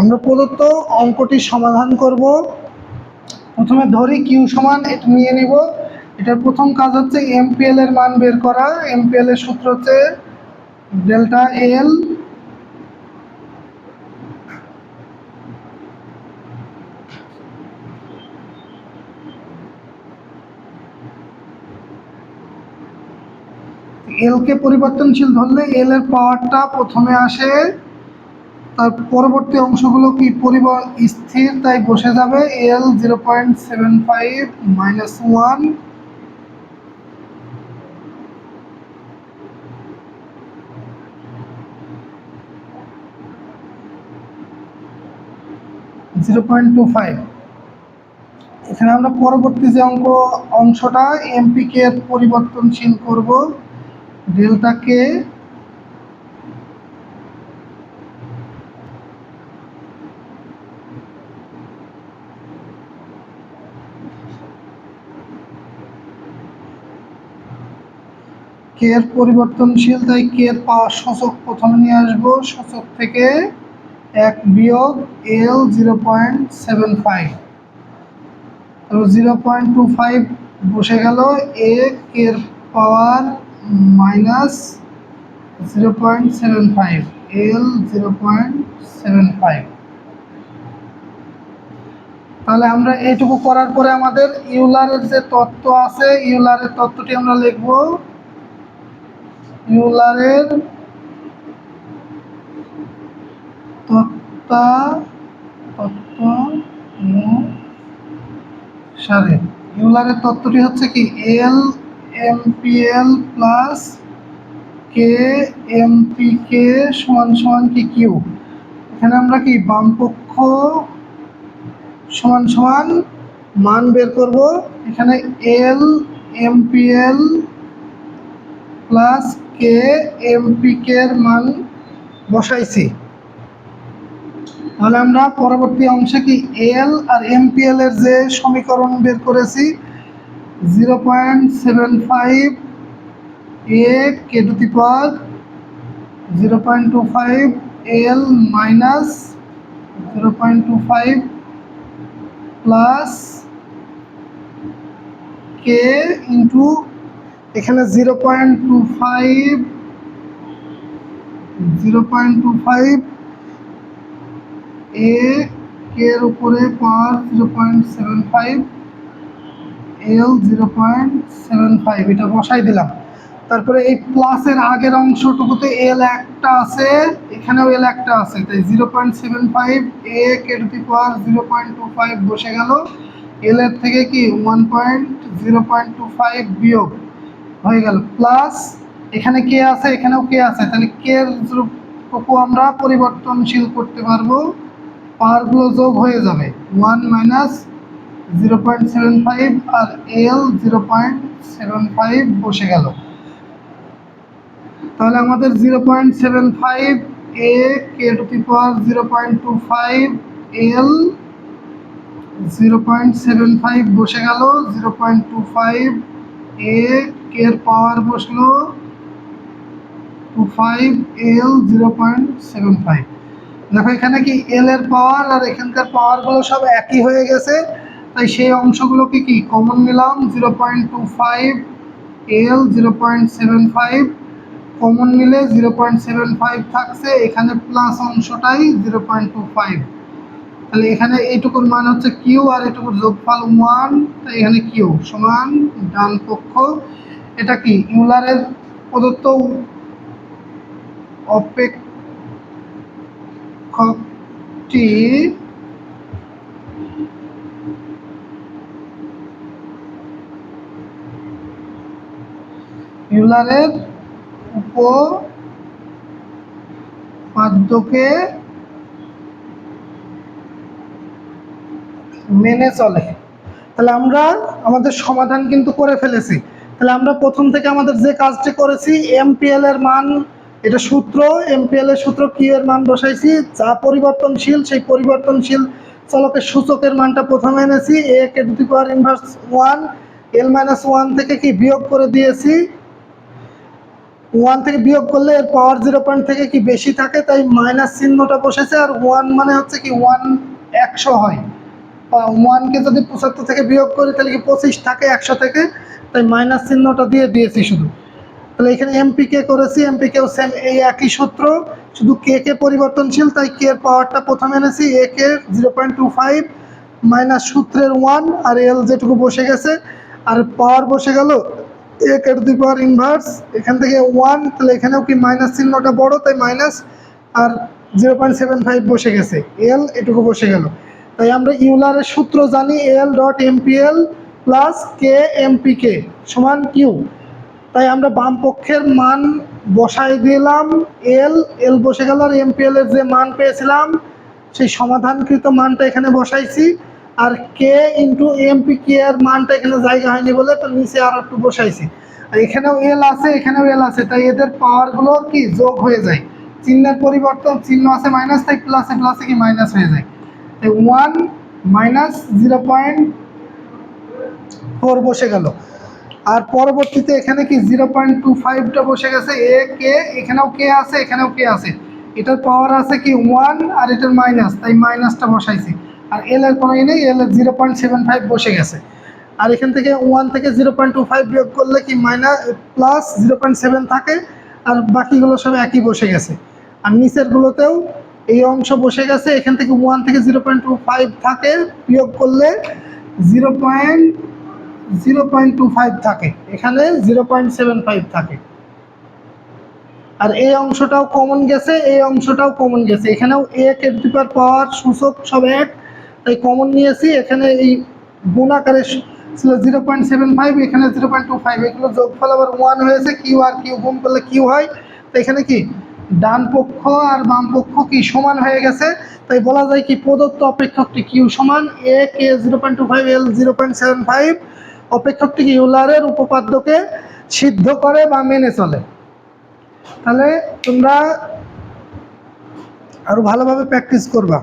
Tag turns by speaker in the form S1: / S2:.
S1: আমরা প্রদত্ত অঙ্কটি সমাধান করব। প্রথমে ধরি কিউ সমান, এটা নিয়ে নিব। এটার প্রথম কাজ হচ্ছে এমপিএল এর মান বের করা। এমপিএল এর সূত্র হচ্ছে ডেল্টা এল এল কে পরিবর্তনশীল ধরলে এল এর পাওয়ারটা প্রথমে আসে তার পরবর্তী অংশগুলো কি পরিব স্থির, তাই বসে যাবে L zero point seven five minus one zero point two five এখানে আমরা পরবর্তী যে অঙ্ক, অংশটা এমপিকে এর পরিবর্তনশীল করব। ডেল্টাকে কে এর পরিবর্তনশীল, তাই কে এর পাওয়ার সূচক প্রথমে নিয়ে আসব। সূচক থেকে এক বিয়োগ L zero point seven five. তারপর জিরো পয়েন্ট টু ফাইভ বসে গেল। এ কে এর power minus zero point seven five. L zero point seven five. তাহলে আমরা এইটুকু করার পরে আমাদের ইউলারের যে তত্ত্ব আছে, ইউলারের তত্ত্বটি আমরা লিখব। ইউলারের তত্ত্বা তত্ত্ব তত্ত্বটি হচ্ছে কি, L MPL plus K M P এমপিকে সমান সমান কি কিউ। এখানে আমরা কি, বামপক্ষ সমান সমান মান বের করব। এখানে এল এমপিএল প্লাস কে এমপিকে এর মান বসাইছি? তাহলে আমরা পরবর্তী অংশে কি এল আর এম এমপিএল এর যে সমীকরণ বের করেছি, zero point seven five A K to the power zero point two five L minus zero point two five plus K into এখানে zero point two five zero point two five A এর উপরে power zero point seven five L zero point seven five এটা বসাই দিলাম। তারপরে এই প্লাসের আগের অংশটুকুতে এল একটা আছে, এখানেও এল একটা আছে, তাই zero point seven five A K to the power zero point two five বসে গেল। এল এর থেকে কি one point zero point two five বিয়োগ। হয়ে গেল। প্লাস এখানে কে আছে, এখানেও কে আছে? তাহলে কে টুকু আমরা পরিবর্তনশীল করতে পারব? পাওয়ারগুলো যোগ হয়ে যাবে। One minus zero point seven five আর L zero point seven five বসে গেল। তাহলে আমাদের zero point seven five A K to the power zero point two five L zero point seven five বসে গেল। Zero point two five A এর power বসল two five L zero point seven five দেখো, এখানে কি এল এর পাওয়ার আর এখানকার পাওয়ারগুলো সব একই হয়ে গেছে, তাই সেই অংশগুলোকে কি কমন নিলাম? Zero point two five L zero point seven five common নিলে জিরো পয়েন্ট সেভেন ফাইভ থাকছে, এখানে প্লাস অংশটাই জিরো পয়েন্ট টু ফাইভ তাহলে এখানে এইটুকুর মান হচ্ছে কিউ আর এটুকুর যোগফল ওয়ান তাই এখানে কিউ সমান ডান পক্ষ। এটা কি? ইউলারের প্রদত্ত অপেক্ষকটি ইউলারের উপপাদ্যকে মেনে চলে। তাহলে আমরা আমাদের সমাধান কিন্তু করে ফেলেছি। তাহলে আমরা প্রথম থেকে আমাদের যে কাজটি করেছি এমপিএল এর মান, এটা সূত্র এমপিএল এর সূত্র কি এর মান বসাইছি? যা পরিবর্তনশীল, সেই পরিবর্তনশীল চলকের সূচকের মানটা প্রথমে এনেছি। A K to power inverse one L minus one থেকে কি বিয়োগ করে দিয়েছি? ওয়ান থেকে বিয়োগ করলে এর পাওয়ার জিরো পয়েন্ট থেকে কি বেশি থাকে? তাই মাইনাস চিহ্নটা বসেছে। আর ওয়ান মানে হচ্ছে কি ওয়ান একশো হয়। ওয়ানকে যদি পঁচাত্তর থেকে বিয়োগ করি, তাহলে কি পঁচিশ থাকে একশো থেকে? তাই মাইনাস চিহ্নটা দিয়ে দিয়েছি শুধু। তাহলে এখানে এমপি কে করেছি এমপি কেও সেম এই একই সূত্র। শুধু কে কে পরিবর্তনশীল, তাই কে এর পাওয়ারটা প্রথমে এনেছি A K zero point two five minus সূত্রের ওয়ান আর এল যেটুকু বসে গেছে, আর পাওয়ার বসে গেল A K to the power inverse এখান থেকে ওয়ান তাহলে এখানেও কি মাইনাস চিহ্নটা বড়, তাই মাইনাস আর জিরো পয়েন্ট সেভেন ফাইভ বসে গেছে। এল এটুকু বসে গেল। তাই আমরা ইউলারের সূত্র জানি L dot MPL plus K MP K সমান কিউ তাই আমরা বাম পক্ষের মান বসাই দিলাম এল এল বসে গেল আর এমপিএল এর যে মান পেয়েছিলাম, সেই সমাধানকৃত মানটা এখানে বসাইছি। আর কে ইন্টু এমপি কে এর মানটা এখানে জায়গা হয়নি বলে তো নিচে আর একটু বসাইছি। আর এখানেও এল আছে, এখানেও এল আছে, তাই এদের পাওয়ারগুলো কি? যোগ হয়ে যায়। চিহ্নের পরিবর্তন, চিহ্ন আছে মাইনাস তাই প্লাসে প্লাসে কি মাইনাস হয়ে যায়। One minus zero point four বসে গেল। আর পরবর্তীতে এখানে কি জিরো পয়েন্ট টু ফাইভটা বসে গেছে? এ, কে? এখানেও কে আছে, এখানেও কে আছে? এটার পাওয়ার আছে কি ওয়ান আর এটার মাইনাস তাই মাইনাসটা বসাইছি। আর এল এর কোনো ই নেই এল এর জিরো পয়েন্ট সেভেন ফাইভ বসে গেছে। আর এখান থেকে ওয়ান থেকে জিরো পয়েন্ট টু ফাইভ বিয়োগ করলে কি minus plus zero point seven থাকে, আর বাকিগুলো সব একই বসে গেছে। আর নিচেরগুলোতেও এই অংশ বসে গেছে, এখান থেকে ওয়ান থেকে জিরো পয়েন্ট টু ফাইভ থাকে, বিয়োগ করলে zero point zero point two five থাকে, এখানে জিরো পয়েন্ট সেভেন ফাইভ থাকে। আর এই অংশটাও কমন গেছে, এই অংশটাও কমন গেছে, এখানেও এক এর দুপার পাওয়ার সূচক সব এক, তাই কমন নিয়েছি, এখানে এই গুণ আকারে ছিল জিরো পয়েন্ট সেভেন ফাইভ এখানে জিরো পয়েন্ট টু ফাইভ এগুলো যোগফল আবার ওয়ান হয়েছে, কিউ আর কিউ গুণ করলে কিউ হয়, তো এখানে কি? ডান পক্ষ আর বাম পক্ষ কি সমান হয়ে গেছে? তাই বলা যায় কি প্রদত্ত অপেক্ষকটি কিউ সমান? A K zero point two five L zero point seven five অপেক্ষকটি ইউলারের উপপাদ্যকে সিদ্ধ করে বা মেনে চলে। তাহলে তোমরা আরও ভালোভাবে প্র্যাকটিস করবা।